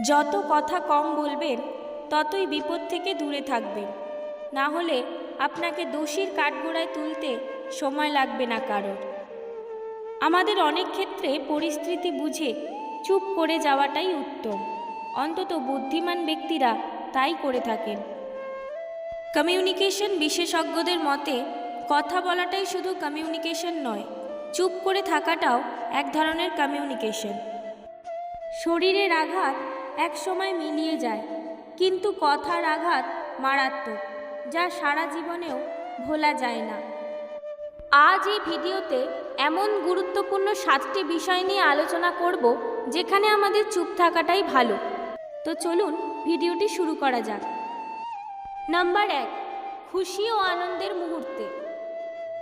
যত কথা কম বলবেন, ততই বিপদ থেকে দূরে থাকবেন। না হলে আপনাকে দোষীর কাঠগোড়ায় তুলতে সময় লাগবে না কারোর। আমাদের অনেক ক্ষেত্রে পরিস্থিতি বুঝে চুপ করে যাওয়াটাই উত্তম। অন্তত বুদ্ধিমান ব্যক্তিরা তাই করে থাকেন। কমিউনিকেশন বিশেষজ্ঞদের মতে, কথা বলাটাই শুধু কমিউনিকেশন নয়, চুপ করে থাকাটাও এক ধরনের কমিউনিকেশন। শরীরের আঘাত এক সময় মিলিয়ে যায়। কিন্তু কথার আঘাত মারাত্মক, যা সারা জীবনেও ভোলা যায় না। আজ এই ভিডিওতে এমন গুরুত্বপূর্ণ সাতটি বিষয় নিয়ে আলোচনা করব, যেখানে আমাদের চুপ থাকাটাই ভালো। তো চলুন ভিডিওটি শুরু করা যাক। নাম্বার এক, খুশি ও আনন্দের মুহূর্তে।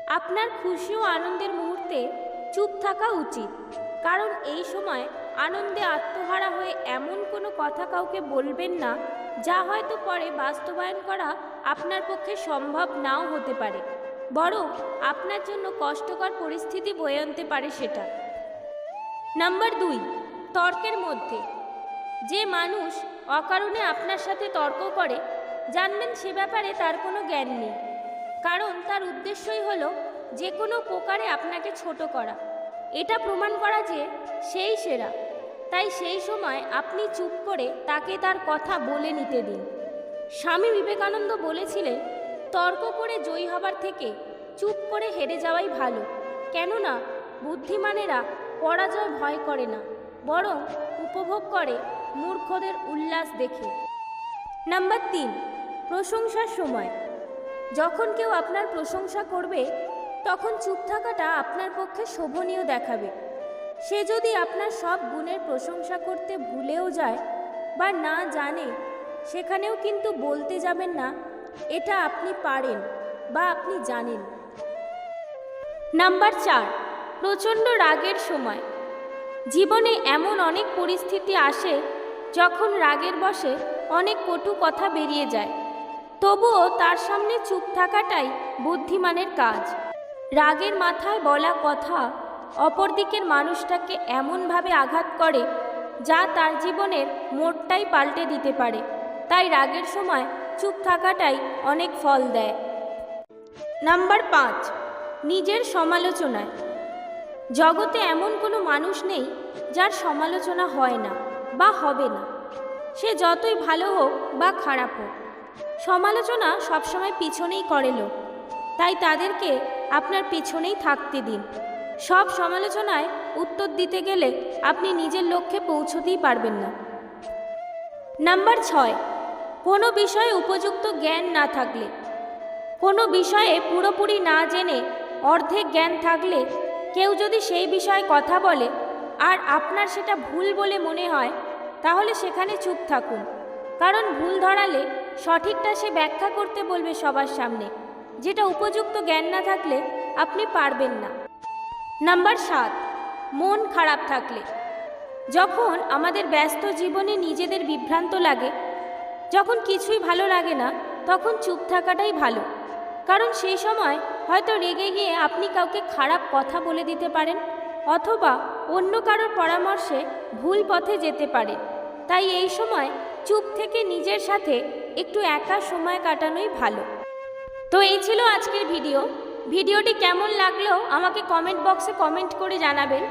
আপনার খুশি ও আনন্দের মুহূর্তে চুপ থাকা উচিত, কারণ এই সময় আনন্দে আত্মহারা হয়ে এমন কোনো কথা কাউকে বলবেন না, যা হয়তো পরে বাস্তবায়ন করা আপনার পক্ষে সম্ভব নাও হতে পারে। বরং আপনার জন্য কষ্টকর পরিস্থিতি বয়ে আনতে পারে সেটা। নাম্বার দুই, তর্কের মধ্যে। যে মানুষ অকারণে আপনার সাথে তর্ক করে, জানবেন সে ব্যাপারে তার কোনো জ্ঞান নেই। কারণ তার উদ্দেশ্যই হলো যে কোনো প্রকারে আপনাকে ছোট করা। এটা প্রমাণ করা যে সেই সেরা। তাই সেই সময় আপনি চুপ করে তাকে তার কথা বলে নিতে দিন। স্বামী বিবেকানন্দ বলেছিলেন, তর্ক করে জয়ী হবার থেকে চুপ করে হেরে যাওয়াই ভালো। কেননা, বুদ্ধিমানেরা পরাজয় ভয় করে না, বরং উপভোগ করে মূর্খদের উল্লাস দেখে। নাম্বার তিন, প্রশংসার সময়। যখন কেউ আপনার প্রশংসা করবে, তখন চুপ থাকাটা আপনার পক্ষে শোভনীয় দেখাবে। সে যদি আপনার সব গুণের প্রশংসা করতে ভুলেও যায় বা না জানে, সেখানেও কিন্তু বলতে যাবেন না, এটা আপনি পারেন বা আপনি জানেন। নাম্বার চার, প্রচণ্ড রাগের সময়। জীবনে এমন অনেক পরিস্থিতি আসে যখন রাগের বশে অনেক কটু কথা বেরিয়ে যায়। তবুও তার সামনে চুপ থাকাটাই বুদ্ধিমানের কাজ। রাগের মাথায় বলা কথা অপর দিকের মানুষটাকে এমনভাবে আঘাত করে যা তার জীবনের মোড়টাই পাল্টে দিতে পারে। তাই রাগের সময় চুপ থাকাটাই অনেক ফল দেয়। নাম্বার পাঁচ, নিজের সমালোচনায়। জগতে এমন কোনো মানুষ নেই যার সমালোচনা হয় না বা হবে না। সে যতই ভালো হোক বা খারাপ হোক, সমালোচনা সবসময় পিছনেই করে লোক। তাই তাদেরকে আপনার পিছনেই থাকতে দিন। সব সমালোচনায় উত্তর দিতে গেলে আপনি নিজের লক্ষ্যে পৌঁছতেই পারবেন না। নাম্বার ছয়, কোনো বিষয়ে উপযুক্ত জ্ঞান না থাকলে। কোনো বিষয়ে পুরোপুরি না জেনে অর্ধেক জ্ঞান থাকলে কেউ যদি সেই বিষয়ে কথা বলে আর আপনার সেটা ভুল বলে মনে হয়, তাহলে সেখানে চুপ থাকুন। কারণ ভুল ধরালে সঠিকটা সে ব্যাখ্যা করতে বলবে সবার সামনে। যেটা উপযুক্ত জ্ঞান না থাকলে আপনি পারবেন না। নাম্বার সাত, মন খারাপ থাকলে। যখন আমাদের ব্যস্ত জীবনে নিজেদের বিভ্রান্ত লাগে, যখন কিছুই ভালো লাগে না, তখন চুপ থাকাটাই ভালো। কারণ সেই সময় হয়তো রেগে গিয়ে আপনি কাউকে খারাপ কথা বলে দিতে পারেন, অথবা অন্য কারোর পরামর্শে ভুল পথে যেতে পারেন। তাই এই সময় চুপ থেকে নিজের সাথে একটু একা সময় কাটানোই ভালো। তো এই ছিল আজকের ভিডিও। ভিডিওটি কেমন লাগল আমাকে কমেন্ট বক্সে কমেন্ট করে জানাবেন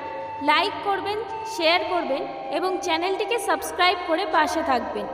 লাইক করবেন শেয়ার করবেন এবং চ্যানেলটিকে সাবস্ক্রাইব করে পাশে থাকবেন।